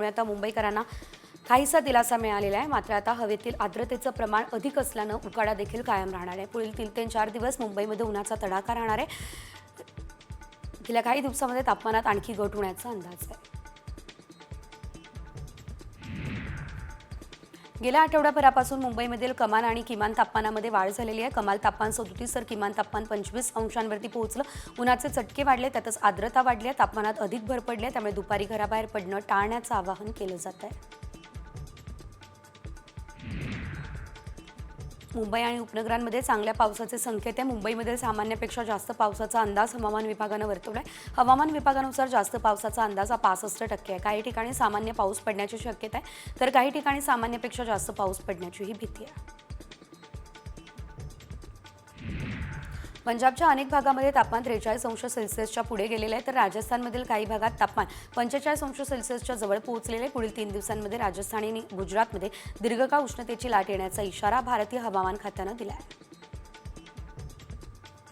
त्यामुळे आता मुंबईकरांना काहीसा दिलासा मिळालेला आहे. मात्र आता हवेतील आर्द्रतेचं प्रमाण अधिक असल्यानं उकाडा देखील कायम राहणार आहे. पुढील तीन ते चार दिवस मुंबईमध्ये उन्हाचा तडाखा राहणार आहे. गेल्या काही दिवसामध्ये तापमानात आणखी घट होण्याचा अंदाज आहे. गेल्या आठवड्याभरापासून मुंबईमधील कमाल आणि किमान तापमानामध्ये वाढ झालेली आहे. कमाल तापमान सदोतीस तर किमान तापमान पंचवीस अंशांवरती पोहोचलं. उन्हाचे चटके वाढले त्यातच आर्द्रता वाढली आहे. तापमानात अधिक भर पडली आहे त्यामुळे दुपारी घराबाहेर पडणं टाळण्याचं आवाहन केलं जात आहे. मुंबई आणि उपनगरांमध्ये चांगल्या पावसाचे संकेत आहे. मुंबईमध्ये सामान्यपेक्षा जास्त पावसाचा अंदाज हवामान विभागानं वर्तवलाय. हवामान विभागानुसार जास्त पावसाचा अंदाज हा पासष्ट टक्के आहे. काही ठिकाणी सामान्य पाऊस पडण्याची शक्यता आहे. तर काही ठिकाणी सामान्यपेक्षा जास्त पाऊस पडण्याचीही भीती आहे. पंजाबच्या अनेक भागामध्ये तापमान त्रेचाळीस अंश सेल्सिअसच्या पुढे गेलेलं आहे. तर राजस्थानमधील काही भागात तापमान पंचेचाळीस अंश सेल्सिअसच्या जवळ पोहोचलेले आहे. पुढील तीन दिवसांमध्ये राजस्थान आणि गुजरातमध्ये दीर्घकाळ उष्णतेची लाट येण्याचा इशारा भारतीय हवामान खात्यानं दिला आहे